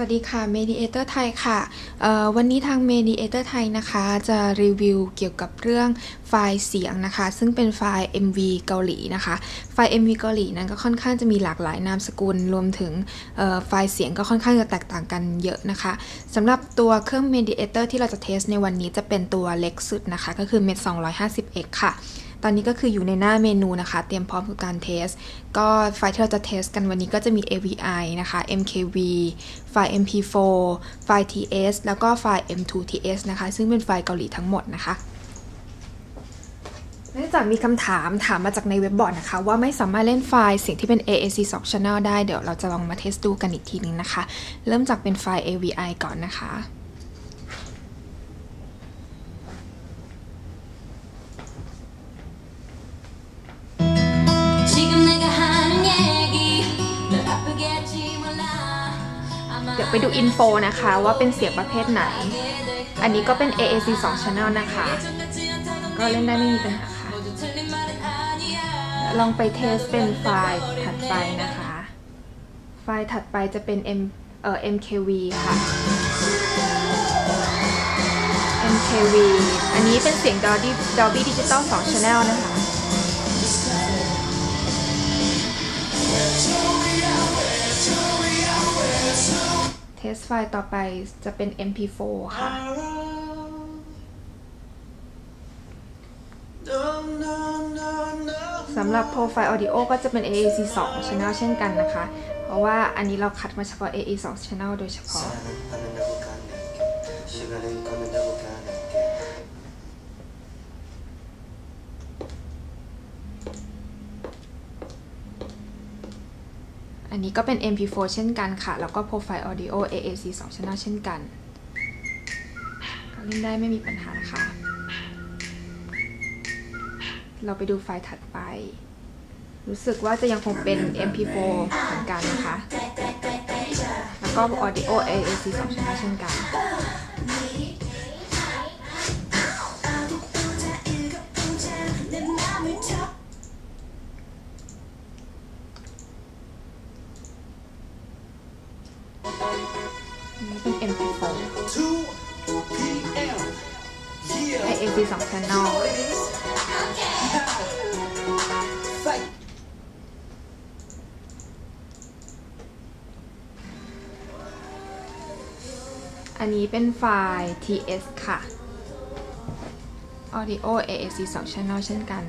สวัสดีค่ะ Mediator ไทยค่ะ วันนี้ทาง Mediator ไทยนะคะจะรีวิวเกี่ยวกับเรื่องไฟล์เสียงนะคะ ซึ่งเป็นไฟล์ MV เกาหลีนะคะ ไฟล์ MV เกาหลีนั้นก็ค่อนข้างจะมีหลากหลายนามสกุล รวมถึงไฟล์เสียงก็ค่อนข้างจะแตกต่างกันเยอะนะคะสำหรับตัวเครื่อง Mediator ที่เราจะเทสในวันนี้จะเป็นตัวเล็กสุดนะคะ ก็คือ Med 250X ค่ะ ตอนนี้ก็คืออยู่ในหน้าเมนูนะคะ เตรียมพร้อมกับการเทส ก็ไฟล์ที่เราจะเทสกันวันนี้ก็จะมี AVI นะคะ MKV ไฟล์ MP4 ไฟล์ TS แล้วก็ไฟล์ M2TS นะคะ ซึ่งเป็นไฟล์เกาหลีทั้งหมดนะคะเนื่องจากมีคำถามถามมาจากในเว็บบอร์ดนะคะ ว่าไม่สามารถเล่นไฟล์เสียงที่เป็น AAC 2 Channel ได้เดี๋ยวเราจะลองมาเทสดูกันอีกทีนึงนะคะ เริ่มจากเป็นไฟล์ AVI ก่อนนะคะ ไปดูอินโฟนะคะว่าเป็นเสียงประเภทไหน อันนี้ก็เป็น AAC 2 Channel นะคะ ก็เล่นได้ไม่มีปัญหาค่ะ ลองไปเทสเป็นไฟล์ถัดไปนะคะ ไฟล์ถัดไปจะเป็น M เอ่อ MKV ค่ะ MKV อันนี้เป็นเสียง Dolby Dolby Digital 2 Channel นะคะ เทสไฟล์ต่อไปจะเป็น MP4 ค่ะ สำหรับ Profile Audio ก็จะเป็น AAC 2 Channel เช่นกันนะคะ เพราะว่าอันนี้เราคัดมาเฉพาะ AAC 2 Channel โดยเฉพาะ อันนี้ก็เป็น MP4 เช่นกันค่ะ แล้วก็ Profile Audio AAC 2 Channel เช่นกันก็เล่นได้ไม่มีปัญหาค่ะ เราไปดูไฟล์ถัดไป รู้สึกว่าจะยังคงเป็น MP4 เหมือนกันนะคะ แล้วก็ Audio AAC 2 Channel เช่นกันีสองชั้นนอกอันนี้เป็นไฟล์ ts ค่ะ audio AAC 2 channel เช่นกัน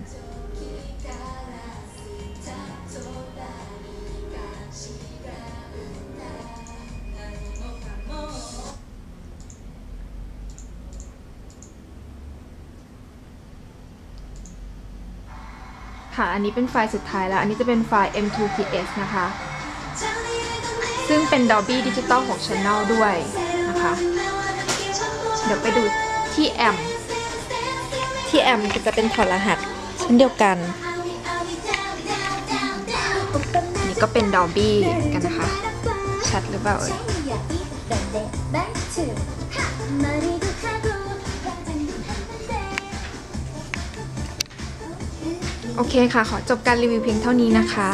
ค่ะ อันนี้เป็นไฟล์สุดท้ายแล้ว อันนี้จะเป็นไฟล์ M2PS นะคะ ซึ่งเป็น Dolby Digital ของ Channel ด้วยนะคะ เดี๋ยวไปดูที่แอมที่แอมจะเป็นถอดรหัสเช่นเดียวกัน นี่ก็เป็น Dolby กันนะคะ ชัดหรือเปล่าเอ่ย โอเคค่ะ ขอจบการรีวิวเพียงเท่านี้นะคะ